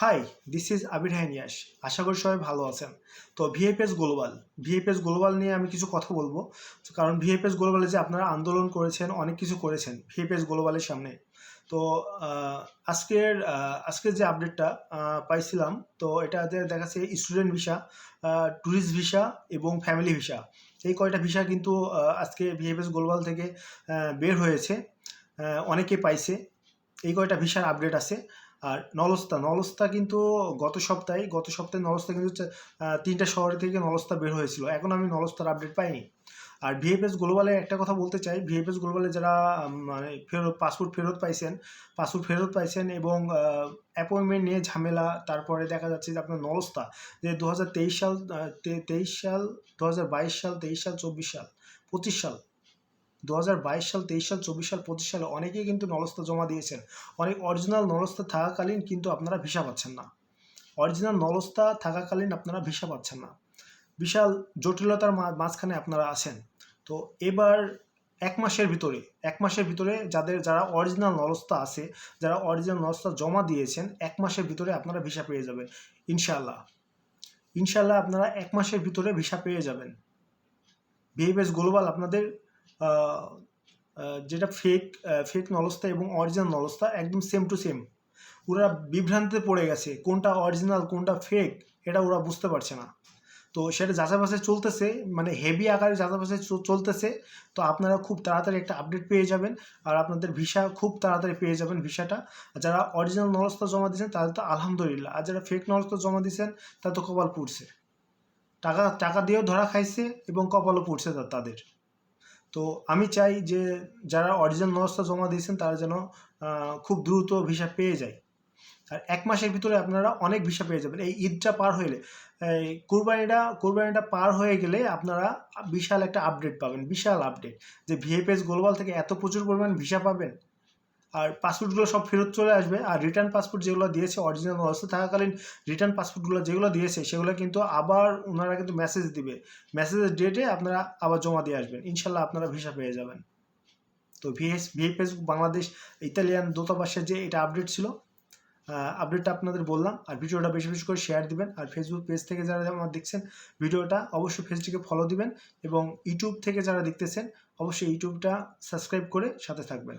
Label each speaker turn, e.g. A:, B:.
A: High this is Abir হাইনিয়াস আশা করি সবাই ভালো আছেন। তো ভিএফএস গ্লোবাল ভিএফএস গ্লোবাল নিয়ে আমি কিছু কথা বলব। কারণ ভিএফএস গ্লোবালে যে আপনারা আন্দোলন করেছেন, অনেক কিছু করেছেন ভিএফএস গ্লোবালের সামনে। তো আজকের আজকের যে আপডেটটা পাইছিলাম, তো এটাতে দেখাচ্ছে স্টুডেন্ট ভিসা ট্যুরিস্ট ভিসা এবং ফ্যামিলি ভিসা এই কয়টা ভিসা কিন্তু আজকে ভিএফএস গ্লোবাল থেকে বের হয়েছে অনেকে পাইছে। এই কয়টা ভিসার আপডেট আছে। আর নলস্তা নলস্তা কিন্তু গত সপ্তাহে গত সপ্তাহে নলস্তা কিন্তু তিনটা শহর থেকে নলস্তা বের হয়েছিল। এখন আমি নলস্তার আপডেট পাইনি। আর ভিএফএস গ্লোবালে একটা কথা বলতে চাই। ভিএফএস গ্লোবালে যারা মানে ফেরত পাসপোর্ট ফেরত পাইছেন পাসপোর্ট ফেরত পাইছেন এবং অ্যাপয়েন্টমেন্ট নিয়ে ঝামেলা তারপরে দেখা যাচ্ছে যে আপনার নলস্তা যে দু হাজার তেইশ সাল আহ, তে- তেইশ সাল দু হাজার বাইশ সাল তেইশ সাল চব্বিশ সাল পঁচিশ সাল দু হাজার বাইশ সাল, তেইশ সাল, চব্বিশ সাল, পঁচিশ সালে অনেকেই কিন্তু নলস্তা জমা দিয়েছেন। অনেক অরিজিনাল নলস্তা থাকাকালীন কিন্তু আপনারা ভিসা পাচ্ছেন না। অরিজিনাল নলস্থা থাকাকালীন আপনারা ভিসা পাচ্ছেন না। বিশাল জটিলতার মাঝখানে আপনারা আছেন। তো এবার এক মাসের ভিতরে, এক মাসের ভিতরে যাদের, যারা অরিজিনাল নলস্তা আছে, যারা অরিজিনাল নলস্তা জমা দিয়েছেন, এক মাসের ভিতরে আপনারা ভিসা পেয়ে যাবেন ইনশাল্লাহ ইনশাল্লাহ আপনারা এক মাসের ভিতরে ভিসা পেয়ে যাবেন। বিহেভিএস গ্লোবাল আপনাদের যেটা ফেক ফেক নলস্তা এবং অরিজিনাল নলস্তা একদম সেম টু সেম ওরা বিভ্রান্তিতে পড়ে গেছে, কোনটা অরিজিনাল কোনটা ফেক এটা ওরা বুঝতে পারছে না। তো সেটা যাচাই বাছাই চলতেছে মানে হেভি আকারে চ- চলতেছে। তো আপনারা খুব তাড়াতাড়ি একটা আপডেট পেয়ে যাবেন, আর আপনাদের ভিসা খুব তাড়াতাড়ি পেয়ে যাবেন ভিসাটা। আর যারা অরিজিনাল নলস্তা জমা দিয়েছেন, তাদের তো আলহামদুলিল্লাহ। আর যারা ফেক নলস্তা জমা দিয়েছেন, তাদের তো কপাল পুড়ছে। টাকা টাকা দিয়েও ধরা খাইছে এবং কপালও পুড়ছে তাদের। তো আমি চাই যে যারা অরিজিনাল নস্তা জমা দিয়েছেন, তারা যেন খুব দ্রুত ভিসা পেয়ে যায়। আর এক মাসের ভিতরে আপনারা অনেক ভিসা পেয়ে যাবেন। এই ঈদটা পার হইলে এই কুরবানিটা কুরবানিটা পার হয়ে গেলে আপনারা বিশাল একটা আপডেট পাবেন, বিশাল আপডেট যে ভিএফএস গ্লোবাল থেকে এত প্রচুর পরিমাণ ভিসা পাবেন আর পাসপোর্টগুলো সব ফেরত চলে আসবে। আর রিটার্ন পাসপোর্ট যেগুলো দিয়েছে অরিজিনাল অবস্থা থাকাকালীন রিটার্ন পাসপোর্টগুলো যেগুলো দিয়েছে, সেগুলো কিন্তু আবার ওনারা কিন্তু মেসেজ দিবে। মেসেজের ডেটে আপনারা আবার জমা দিয়ে আসবেন। ইনশাল্লাহ আপনারা ভিসা পেয়ে যাবেন। তো ভিএস ভিএফএস বাংলাদেশ, ইতালিয়ান দূতাবাসের যে এটা আপডেট ছিল আপডেটটা আপনাদের বললাম। আর ভিডিওটা বেশি বেশি করে শেয়ার দিবেন। আর ফেসবুক পেজ থেকে যারা আমার দেখছেন, ভিডিওটা অবশ্যই পেজটিকে ফলো দিবেন এবং ইউটিউব থেকে যারা দেখতেছেন, অবশ্যই ইউটিউবটা সাবস্ক্রাইব করে সাথে থাকবেন।